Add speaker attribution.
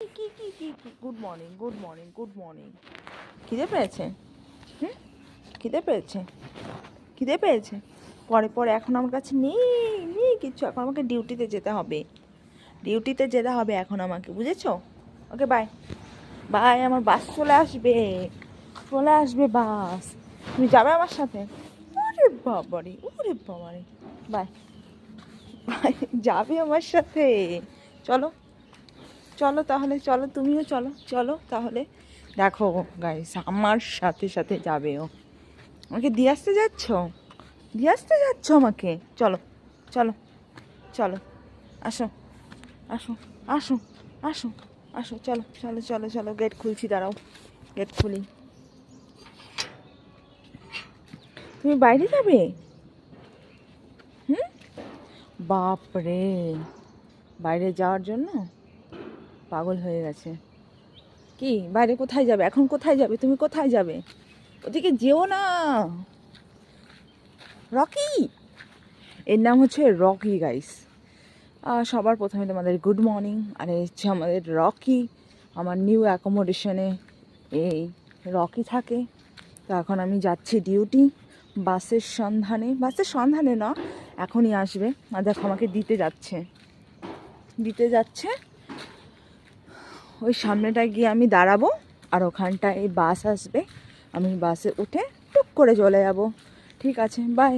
Speaker 1: কি কি কি good morning good morning good morning খিদে পেয়েছে? হুম? খিদে পেয়েছে? খিদে পেয়েছে? পরে পরে এখন আমার কাছে নেই নেই কিছু। এখন আমাকে ডিউটিতে যেতে হবে। ডিউটিতে যেতে হবে এখন আমাকে, বুঝেছ? ওকে বাই বাই আমার বাস চলে আসবে। চলে আসবে বাস তুমি যাবে আমার সাথে? ওরে বাবারে ওরে বাবারে। বাই বাই যাবে আমার সাথে। চলো। চলো তাহলে, চলো, তুমিও চলো চলো তাহলে। দেখো গাইস আমার সাথে সাথে যাবে ও। আমাকে দিয়ে আসতে যাচ্ছ? দিয়ে আসতে যাচ্ছ আমাকে? চলো চলো চলো, আসো আসো আসো আসো আসো, চলো চলো চলো চলো গেট খুলছি, দাঁড়াও গেট খুলি। তুমি বাইরে যাবে? হুম? বাপরে, বাইরে যাওয়ার জন্য? পাগল হয়ে গেছে। কি? বাইরে কোথায় যাবে? এখন কোথায় যাবে? তুমি কোথায় যাবে? ওদিকে যেও না। রকি? এর নাম হচ্ছে রকি গাইস সবার প্রথমে তোমাদের গুড মর্নিং আর হচ্ছে আমাদের রকি। আমার নিউ অ্যাকোমোডেশনে এই রকি থাকে। তো এখন আমি যাচ্ছি ডিউটি বাসের সন্ধানে। বাসের সন্ধানে না, এখনই আসবে। আর দেখো, আমাকে দিতে যাচ্ছে। দিতে যাচ্ছে। ওই সামনেটা গিয়ে আমি দাঁড়াবো আর ওখানটায় বাস আসবে। আমি বাসে উঠে টুক করে চলে যাব। ঠিক আছে বাই